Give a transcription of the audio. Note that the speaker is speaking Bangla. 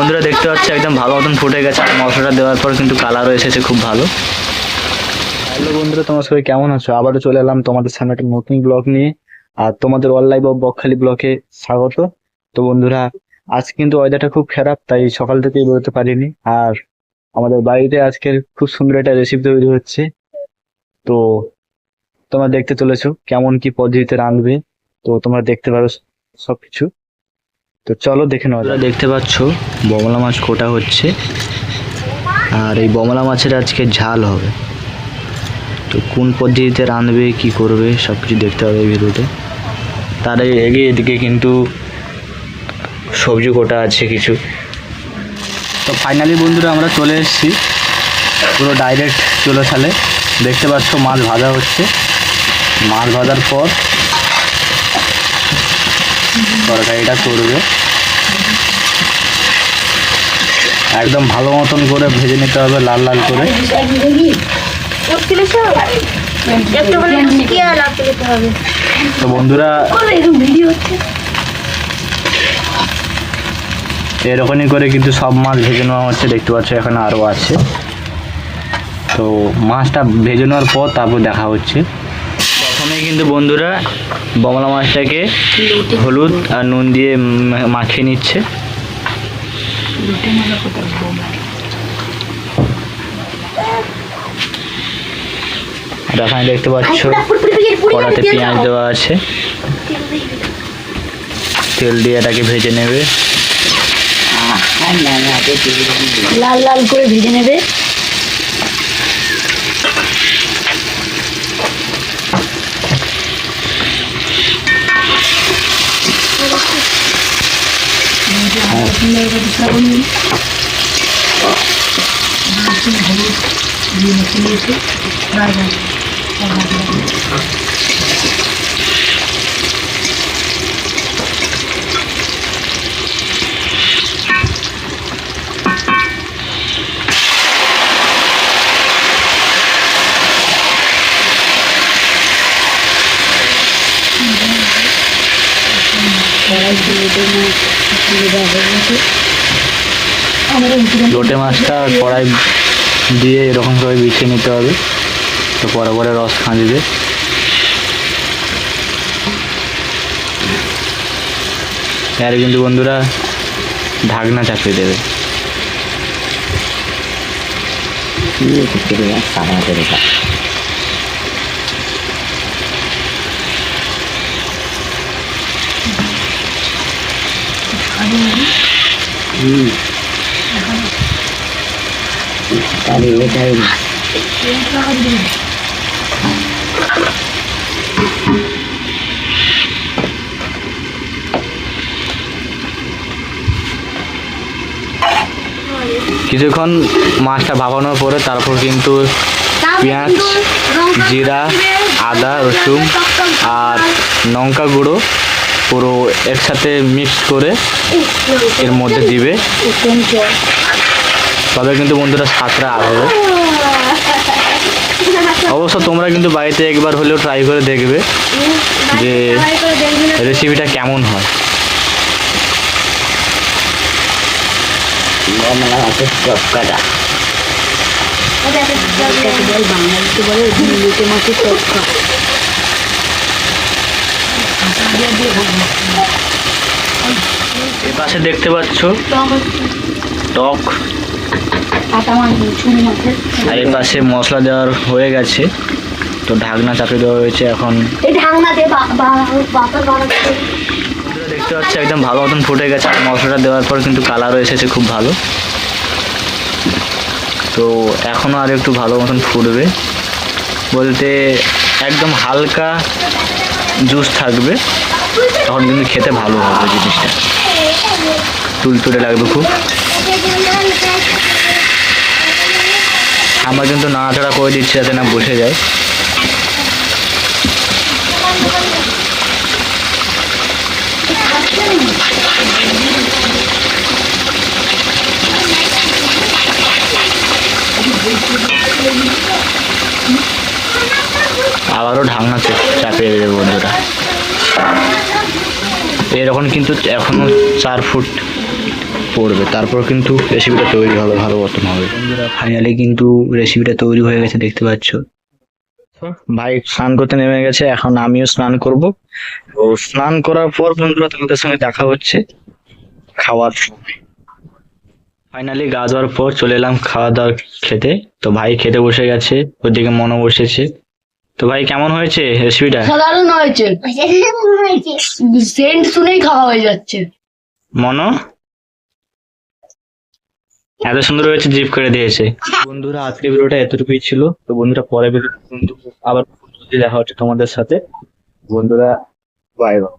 বন্ধুরা দেখতে পাচ্ছি, একদম ভালো মতন ফুটে গেছে। আর মশলাটা দেওয়ার পর কিন্তু কালারও এসেছে খুব ভালো। হ্যালো বন্ধুরা, তোমার সবাই কেমন আছো? আবারও চলে এলাম তোমাদের সামনে একটা নতুন ব্লগ নিয়ে। আর তোমাদের অনলাইন বা বকখালি ব্লকে স্বাগত। তো বন্ধুরা আজ কিন্তু ওয়েদারটা খুব খারাপ, তাই সকাল থেকেই বেরোতে পারিনি। আর আমাদের বাড়িতে আজকের খুব সুন্দর একটা রেসিপি তৈরি হচ্ছে। তো তোমরা দেখতে চলেছো কেমন কি পদ্ধতিতে রাঁধবে। তো তোমরা দেখতে পারো সবকিছু। তো চলো দেখে নেওয়া যাক। দেখতে পাচ্ছ বমলা মাছ কোটা হচ্ছে। আর এই বমলা মাছের আজকে ঝাল হবে। তো কোন পদ্ধতিতে রাঁধবে কি করবে সব কিছু দেখতে হবে এই ভিডিওতে। তার এগিয়ে এদিকে কিন্তু সবজি কোটা আছে কিছু। তো ফাইনালি বন্ধুরা আমরা চলে এসেছি পুরো ডাইরেক্ট চলে সালে দেখতে পাচ্ছ মাছ ভাজা হচ্ছে। মাছ ভাজার পর তরকারিটা করবে। একদম ভালো মতন করে ভেজে নিতে হবে, লাল লাল করে। তো বন্ধুরা, এরকমই করে কিন্তু সব মাছ ভেজে নেওয়া হচ্ছে, দেখতে পাচ্ছ এখানে আরও আছে। তো মাছটা ভেজে নেওয়ার পর তারপর দেখা হচ্ছে। প্রথমে কিন্তু বন্ধুরা বমলা মাছটাকে হলুদ আর নুন দিয়ে মাখিয়ে নিচ্ছে। এখানে দেখতে পাচ্ছ কড়াতে পেঁয়াজ দেওয়া আছে। তেল দিয়ে এটাকে ভেজে নেবে। লাল লাল করে ভেজে নেবে। সুন্দর করে শ্রাবণ হলুদ দিয়ে মেখে নিয়েছি ফ্রাই Thank you. লোটে মাছটা কড়াই দিয়ে এরকম করে বিছিয়ে নিতে হবে। তো পরে পরে রস খাঁজবে আর কিন্তু বন্ধুরা ঢাকনা চাপিয়ে দেবে। কিছুক্ষণ মাছটা ভাপানোর পরে তারপর কিন্তু পেঁয়াজ জিরা আদা রসুন আর লঙ্কা গুঁড়ো পুরো একসাথে মিক্স করে এর মধ্যে দিবে। তবে কিন্তু বন্ধুরা আর হবে অবশ্য তোমরা কিন্তু বাড়িতে একবার হলেও ট্রাই করে দেখবে যে রেসিপিটা কেমন হয়। বাঙালিতে বলে মাছের এর পাশে দেখতে পাচ্ছ টক। আর এর পাশে মশলা দেওয়ার হয়ে গেছে। তো ঢাকনা চাপিয়ে দেওয়া হয়েছে এখন। দেখতে পাচ্ছি একদম ভালো মতন ফুটে গেছে। আর মশলাটা দেওয়ার পর কিন্তু কালারও এসেছে খুব ভালো। তো এখনও আর একটু ভালো মতন ফুটবে। বলতে একদম হালকা জুস থাকবে। তখন কিন্তু খেতে ভালো হবে জিনিসটা। তুলতুলে লাগবে খুব। আমরা কিন্তু নাড়াচাড়া করে দিচ্ছি যাতে না বসে যায়। আবারও ঢাকনা চে- চাপিয়ে দেবে বন্ধুরা। এরকম কিন্তু এখনও চার ফুট পড়বে, তারপর কিন্তু রেসিপিটা তৈরি হবে ভালো মতন হবে। ফাইনালি কিন্তু রেসিপিটা তৈরি হয়ে গেছে, দেখতে পাচ্ছ। ভাই, স্নান করতে নেমে গেছে, এখন আমিও স্নান করব। তো স্নান করার পর বন্ধুরা, তোমাদের সঙ্গে দেখা হচ্ছে খাওয়ার সময়। ফাইনালি গা ধোয়ার পর চলে এলাম খাওয়া দাওয়া খেতে। তো ভাই খেতে বসে গেছে, ওদিকে মনও বসেছে। তো ভাই কেমন হয়েছে রেসিপিটা সাধারণ হয়েছে। সেন্ট শুনেই খাওয়া হয়ে যাচ্ছে। মনো? এত সুন্দর হয়েছে জিপ করে দিয়েছে। বন্ধুরা আজকে ভিডিওটা এতটুকুই ছিল। তো বন্ধুরা পরে ভিডিও কিন্তু আবার দেখা হচ্ছে তোমাদের সাথে। বন্ধুরা বাই বাই